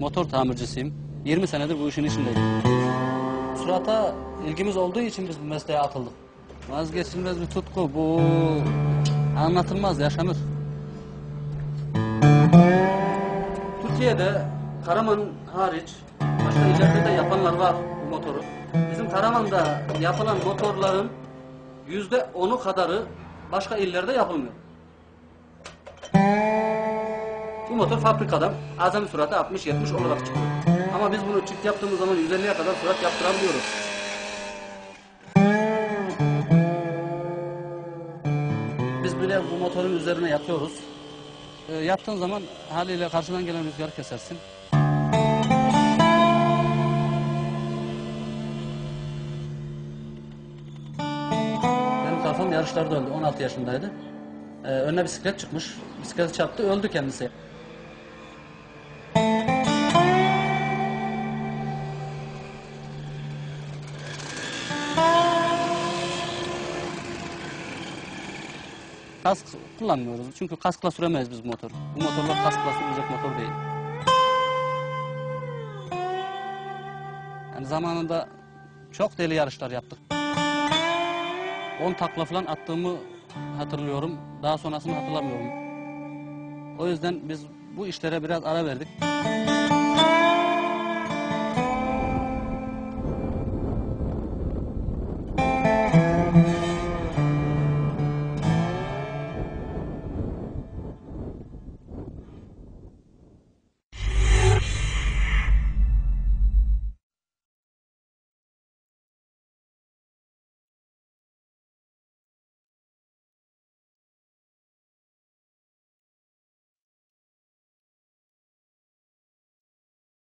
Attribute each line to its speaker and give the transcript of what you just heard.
Speaker 1: Motor tamircisiyim. 20 senedir bu işin içindeyim. Surata ilgimiz olduğu için biz bu mesleğe atıldık. Vazgeçilmez bir tutku. Bu anlatılmaz, yaşanır. Türkiye'de Karaman hariç başka illerde de yapanlar var bu motoru. Bizim Karaman'da yapılan motorların yüzde onu kadarı başka illerde yapılmıyor. Bu motor fabrikadan azami süratı 60-70 olarak çıkıyor. Ama biz bunu çift yaptığımız zaman 150'ye kadar sürat yaptırabiliyoruz. Biz bile bu motorun üzerine yatıyoruz. E, yattığın zaman haliyle karşıdan gelen rüzgarı kesersin. Benim kafam yarışlarda öldü. 16 yaşındaydı. Ee, önüne bisiklet çıkmış. Bisikleti çarptı. Öldü kendisi. Kask kullanmıyoruz. Çünkü kaskla süremeyiz biz bu motoru. Bu motorlar kaskla sürülecek motor değil. Yani zamanında çok deli yarışlar yaptık. 10 takla falan attığımı hatırlıyorum. Daha sonrasını hatırlamıyorum. O yüzden biz bu işlere biraz ara verdik.